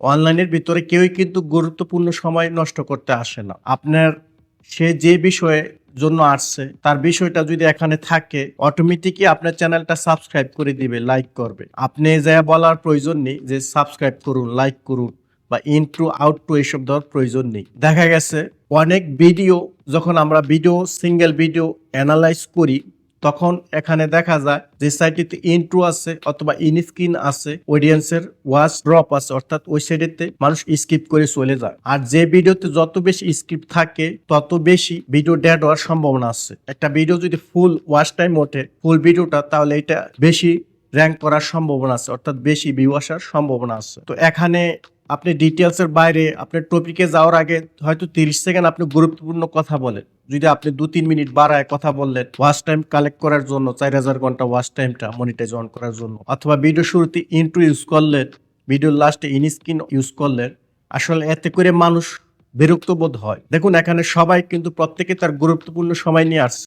অনলাইনের ভিতরে কেউই কিন্তু গুরুত্বপূর্ণ সময় নষ্ট করতে আসে না। আপনার সে যে বিষয়ে জন্য আসছে, তার বিষয়টা যদি এখানে থাকে অটোমেটিকই আপনার চ্যানেলটা সাবস্ক্রাইব করে দিবে লাইক করবে। আপনি যা বলার প্রয়োজন নেই যে সাবস্ক্রাইব করুন লাইক করুন বা ইনট্রু আউটট্রু এসব দেওয়ার প্রয়োজন নেই। দেখা গেছে, অনেক ভিডিও যখন আমরা ভিডিও সিঙ্গেল ভিডিও অ্যানালাইজ করি তখন এখানে দেখা যায় যে সাইটটিতে ইন্ট্রো আছে অথবা ইনস্ক্রিন আছে অডিয়েন্সের ওয়াচ ড্রপ আছে, অর্থাৎ ওই সাইডেতে মানুষ স্কিপ করে চলে যায়। আর যে ভিডিওতে যত বেশি স্কিপ থাকে, তত বেশি ভিডিও ডেড হওয়ার সম্ভাবনা আছে। একটা ভিডিও যদি ফুল ওয়াচ টাইম ওঠে ফুল ভিডিওটা তাহলে এটা বেশি র্যাঙ্ক করার সম্ভাবনা আছে, অর্থাৎ বেশি ভিউ আসার সম্ভাবনা আছে। তো এখানে আপনি ডিটেলসের বাইরে, আপনার টপিকে যাওয়ার আগে হয়তো তিরিশ সেকেন্ড আপনি গুরুত্বপূর্ণ কথা বলেন। যদি আপনি দু তিন মিনিট বাড়ায় কথা বললেন ওয়াচ টাইম কালেক্ট করার জন্য, চার হাজার ঘণ্টা ওয়াচ টাইমটা মনিটাইজ অন করার জন্য, অথবা ভিডিও শুরুতে ইন্ট্রো ইউজ করলেন ভিডিওর লাস্টে ইনস্ক্রিন ইউজ করলেন, আসলে এতে করে মানুষ বিরক্ত বোধ হয়। দেখুন, এখানে সবাই কিন্তু প্রত্যেকে তার গুরুত্বপূর্ণ সময় নিয়ে আসছে।